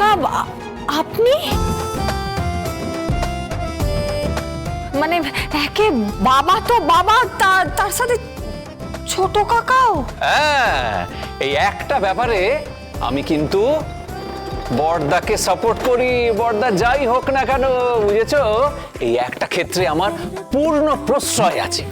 কাকা আপনি? মানে একে বাবা তো বাবা তার তার সাথে ছোট কাকাও? হ্যাঁ এই একটা ব্যাপারে আমি কিন্তু বর্দাকে সাপোর্ট করি। বর্দা যাই হোক না কেন বুঝেছ? এই একটা ক্ষেত্রে আমার পূর্ণ প্রশ্রয় আছে।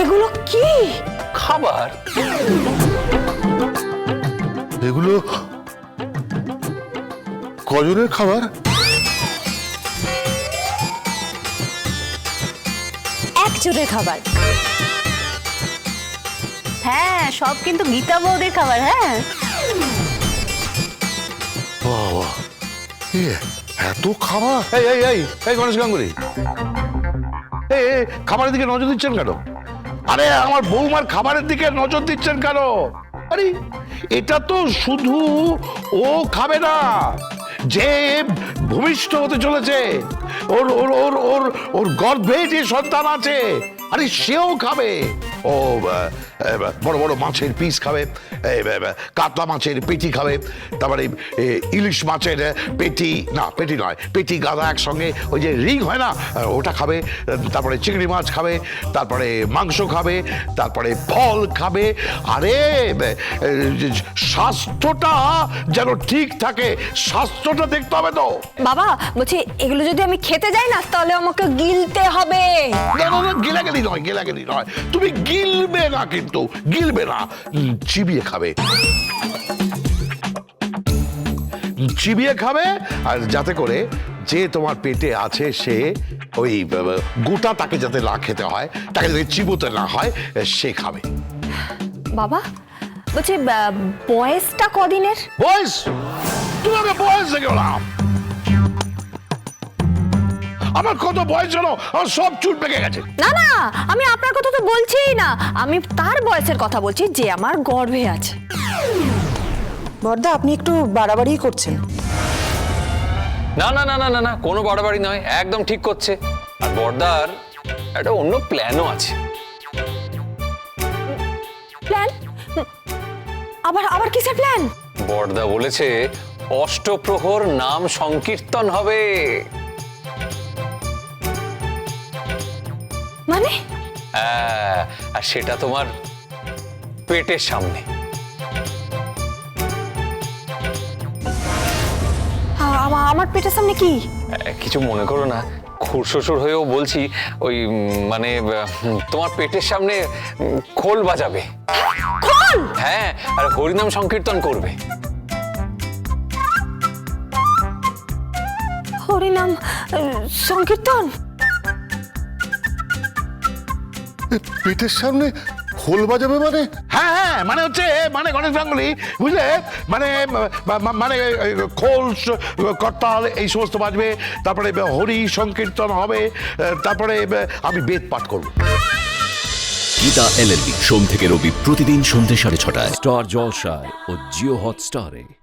এগুলো কি? খাবার। এগুলো কজনের খাবার? একজনের খাবার। হ্যাঁ সব কিন্তু গীতা বৌদির খাবার হ্যাঁ? বাবা এ, এত খাবার? এই এই এই এই গণেশ গাঙ্গুলি। এই এই, খাবারের দিকে নজর দিচ্ছেন কেন? আরে, আমার বৌমার খাবারের দিকে নজর দিচ্ছেন কেন? আরে, এটা তো শুধু ও খাবে না, যে ভূমিষ্ঠ হতে চলেছে, ওর ওর ওর ওর ওর গর্ভে যে সন্তান আছে, আরে সেও খাবে। ও বড় বড় মাছের পিস খাবে কাতলা মাছের পেটি খাবে, তারপরে ইলিশ মাছের পেটি, না, পেটি নয়, পেটি গাদা একসঙ্গে, ওই যে রিং হয় না ওটা খাবে, তারপরে চিংড়ি মাছ খাবে, তারপরে মাংস খাবে, তারপরে ফল খাবে, আরে স্বাস্থ্যটা যেন ঠিক থাকে, স্বাস্থ্যটা দেখতে হবে তো। বাবা, বলছি, এগুলো যদি আমি খেতে যাই না, তাহলে আমাকে গিলতে হবে। গেলাগেলি নয় গেলাগেলি নয়। তুমি গিলবে না কিন্তু গিলবে না। চিবিয়ে খাবে। চিবিয়ে খাবে আর যাতে করে যে তোমার পেটে আছে সে ওই গোটা তাকে যাতে না খেতে হয় তাকে যাতে চিবোতে না হয় সে খাবে। বাবা বলছি বয়সটা কদিনের? বয়স? তোমাকে বয়স দেখে আমার কত বয়স হলো আমার সব চুল পেকে গেছে। না না আমি আপনার কথা তো বলছিই না। আমি তার বয়সের কথা বলছি যে আমার গর্ভে আছে। বর্দা আপনি একটু বাড়াবাড়ি করছেন। না না না না না না কোনো বাড়াবাড়ি নয় একদম ঠিক করছে। আর বর্দার একটা অন্য প্ল্যানও আছে। প্ল্যান আবার আবার কিসের প্ল্যান বর্দা বলেছে অষ্টপ্রহর নাম সংকীর্তন হবে। মানে? হ্যাঁ, আর সেটা তোমার পেটের সামনে। আমার পেটের সামনে কি? কিছু মনে করো না। খুরশ্বশুর হয়েও বলছি ওই মানে তোমার পেটের সামনে খোল বাজাবে। খোল? হ্যাঁ আর হরিনাম সংকীর্তন করবে। হরিনাম সংকীর্তন? পেটের সামনে খোল বাজাবে মানে? হ্যাঁ হ্যাঁ মানে হচ্ছে মানে গণেশ গাঙ্গুলি বুঝলে? মানে মানে খোল করতাল এই সমস্ত বাজবে। তারপরে হরি সংকীর্তন হবে তারপরে আমি বেদ পাঠ করব। গীতা এলএলবি সোম থেকে রবি প্রতিদিন সন্ধ্যে সাড়ে ছটায়। স্টার জলসায় ও জিও হট হটস্টারে।